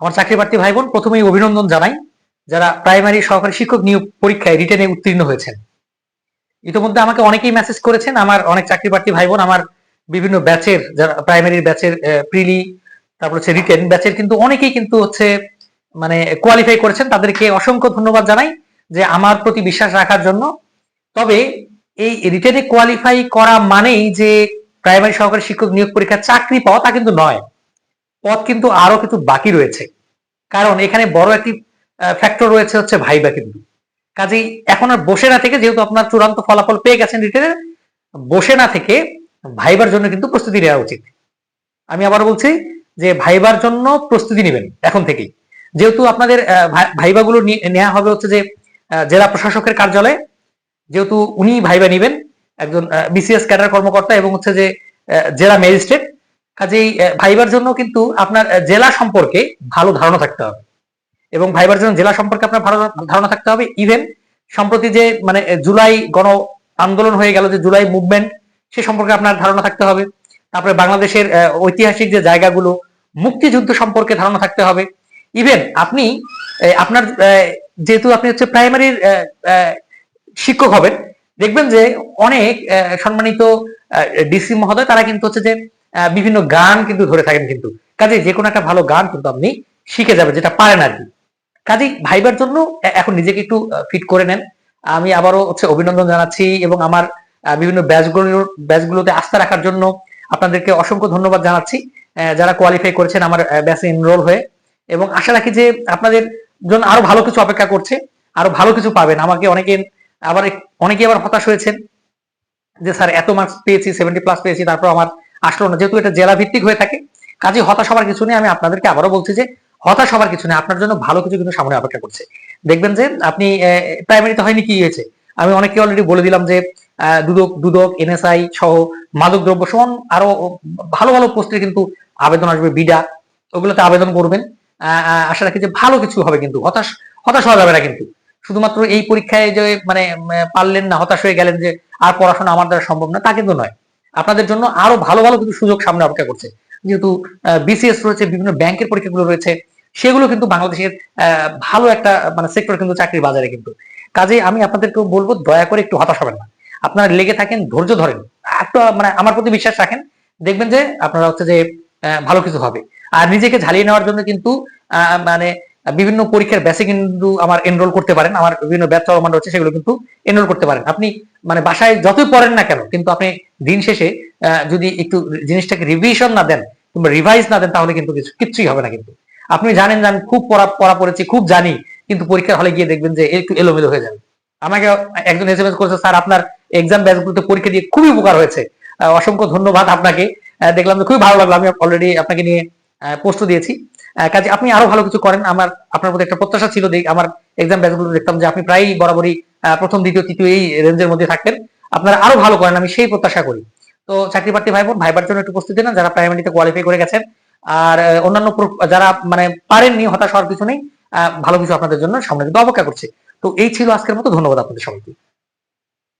আমার চাকরি প্রার্থী ভাই বোন প্রথমেই অভিনন্দন জানাই যারা প্রাইমারি সহকারী শিক্ষক নিয়োগ পরীক্ষায় রিটেনে উত্তীর্ণ হয়েছেন। ইতিমধ্যে আমাকে অনেকেই মেসেজ করেছেন, আমার অনেক চাকরি প্রার্থী ভাই বোন আমার বিভিন্ন ব্যাচের যারা প্রাইমারি ব্যাচের প্রিলি তারপর হচ্ছে রিটেন ব্যাচের কিন্তু অনেকেই কিন্তু হচ্ছে মানে কোয়ালিফাই করেছেন। তাদেরকে অসংখ্য ধন্যবাদ জানাই যে আমার প্রতি বিশ্বাস রাখার জন্য। তবে এই রিটেনে কোয়ালিফাই করা মানেই যে প্রাইমারি সহকারী শিক্ষক নিয়োগ পরীক্ষা চাকরি পাওয়া তা কিন্তু নয়। পদ কিন্তু আরও কিছু বাকি রয়েছে। কারণ এখানে বড় একটি ফ্যাক্টর রয়েছে হচ্ছে ভাইবা কিন্তু। কাজেই এখন আর বসে না থেকে, যেহেতু আপনার চূড়ান্ত ফলাফল পেয়ে গেছেন রিটেনের বসে না থেকে ভাইবার জন্য কিন্তু প্রস্তুতি নেওয়া উচিত। আমি আবার বলছি যে ভাইবার জন্য প্রস্তুতি নেবেন এখন থেকেই। যেহেতু আপনাদের ভাইবাগুলো নেওয়া হবে হচ্ছে যে জেলা প্রশাসকের কার্যালয়ে, যেহেতু উনি ভাইবা নেবেন, একজন বিসিএস ক্যাডার কর্মকর্তা এবং হচ্ছে যে জেলা ম্যাজিস্ট্রেট কাজেই ভাইবার জন্য কিন্তু আপনার জেলা সম্পর্কে ভালো ধারণা থাকতে হবে। এবং ভাইবার জন্য জেলা সম্পর্কে আপনার ভালো ধারণা থাকতে হবে। ইভেন সম্প্রতি যে মানে জুলাই গণ আন্দোলন হয়ে গেল, যে জুলাই মুভমেন্ট, সে সম্পর্কে আপনার ধারণা থাকতে হবে। তারপরে বাংলাদেশের ঐতিহাসিক যে জায়গাগুলো, মুক্তিযুদ্ধ সম্পর্কে ধারণা থাকতে হবে। ইভেন আপনি আপনার যেহেতু আপনি হচ্ছে প্রাইমারির শিক্ষক হবেন, দেখবেন যে অনেক সম্মানিত ডিসি মহোদয়, তারা কিন্তু হচ্ছে যে বিভিন্ন গান কিন্তু ধরে থাকেন কিন্তু। কাজে যে কোনো একটা ভালো গান কিন্তু আপনি শিখে যাবেন, যেটা পারেন আর কি। কাজে ভাইবার জন্য এখন নিজেকে একটু ফিট করে নেন। আমি আবারও হচ্ছে অভিনন্দন জানাচ্ছি এবং আমার বিভিন্ন ব্যাচগুলোর ব্যাচগুলোতে আস্থা রাখার জন্য আপনাদেরকে অসংখ্য ধন্যবাদ জানাচ্ছি। যারা কোয়ালিফাই করেছেন আমার ব্যাচে এনরোল হয়ে। এবং আশা রাখি যে আপনাদের জন্য আরও ভালো কিছু অপেক্ষা করছে, আরও ভালো কিছু পাবেন। আমাকে অনেকে, আবার অনেকে আবার হতাশ হয়েছেন যে, স্যার, এত মার্কস পেয়েছি সেভেন্টি প্লাস পেয়েছি, তারপর আমার আসলো না। যেহেতু এটা জেলা ভিত্তিক হয়ে থাকে কাজে হতাশ হওয়ার কিছু নেই। আমি আপনাদেরকে আবারও বলছি যে, হতাশ হওয়ার কিছু নেই। আপনার জন্য ভালো কিছু কিন্তু সামনে অপেক্ষা করছে। দেখবেন যে, আপনি প্রাইমারিতে হয়নি কি হয়েছে? আমি অনেকে অলরেডি বলে দিলাম যে দুদক দুদক এনএসআই সহ মাদক দ্রব্য সমান আরও ভালো ভালো পোস্টে কিন্তু আবেদন আসবে, বিডা, ওগুলোতে আবেদন করবেন। আশা রাখি যে ভালো কিছু হবে কিন্তু। হতাশ হতাশ হওয়া যাবে না কিন্তু। শুধুমাত্র এই পরীক্ষায় যে মানে পারলেন না, হতাশ হয়ে গেলেন যে, আর পড়াশোনা আমার দ্বারা সম্ভব না, তা কিন্তু নয়। আপনাদের জন্য আরও ভালো ভালো কিছু সুযোগ সামনে অপেক্ষা করছে। যেহেতু বিসিএস রয়েছে, বিভিন্ন ব্যাংকের পরীক্ষাগুলো রয়েছে, সেগুলো কিন্তু বাংলাদেশের ভালো একটা মানে সেক্টর কিন্তু চাকরির বাজারে কিন্তু। কাজে আমি আপনাদেরকেও বলব, দয়া করে একটু হতাশ হবেন না। আপনারা লেগে থাকেন, ধৈর্য ধরেন। একটু মানে আমার প্রতি বিশ্বাস রাখেন, দেখবেন যে আপনারা হচ্ছে যে ভালো কিছু হবে। আর নিজেকে ঝালিয়ে নেওয়ার জন্য কিন্তু মানে বিভিন্ন পরীক্ষার বেসে কিন্তু আমার এনরোল করতে পারেন। আমার বিভিন্ন ব্যাচ চলমান রয়েছে সেগুলো কিন্তু এনরোল করতে পারেন। আপনি মানে বাসায় যতই পড়েন না কেন, কিন্তু আপনি দিন শেষে যদি একটু জিনিসটাকে রিভিশন না দেন কিংবা রিভাইজ না দেন, তাহলে কিন্তু কিছু কিচ্ছুই হবে না কিন্তু। আপনি জানেন আমি খুব পড়া পড়া পড়েছি, খুব জানি, কিন্তু পরীক্ষার হলে গিয়ে দেখবেন যে একটু এলোমেলো হয়ে যাবে। আমাকে একজন এস এম এস করেছে, স্যার, আপনার এক্সাম ব্যাচগুলোতে পরীক্ষা দিয়ে খুবই উপকার হয়েছে। অসংখ্য ধন্যবাদ আপনাকে। দেখলাম যে খুবই ভালো লাগল। আমি অলরেডি আপনাকে নিয়ে পোস্ট দিয়েছি। কাজে আপনি আরও ভালো কিছু করেন। আমার, আপনার মধ্যে একটা প্রত্যাশা ছিল আমার এক্সাম ব্যাচগুলো দেখতাম যে আপনি প্রায় বরাবরই প্রথম, দ্বিতীয়, তৃতীয় এই রেঞ্জের মধ্যে থাকতেন। আপনারা আরও ভালো করেন, আমি সেই প্রত্যাশা করি। তো চাকরি প্রার্থী ভাই বোন ভাইবার জন্য একটু প্রস্তুতি নেন, যারা প্রাইমারিতে কোয়ালিফাই করে গেছেন। আর অন্যান্য যারা মানে পারেননি, হতাশ হওয়ার কিছু নেই ভালো কিছু আপনাদের জন্য সামনে কিন্তু অপেক্ষা করছে। তো এই ছিল আজকের মতো, ধন্যবাদ আপনাদের সবাইকে।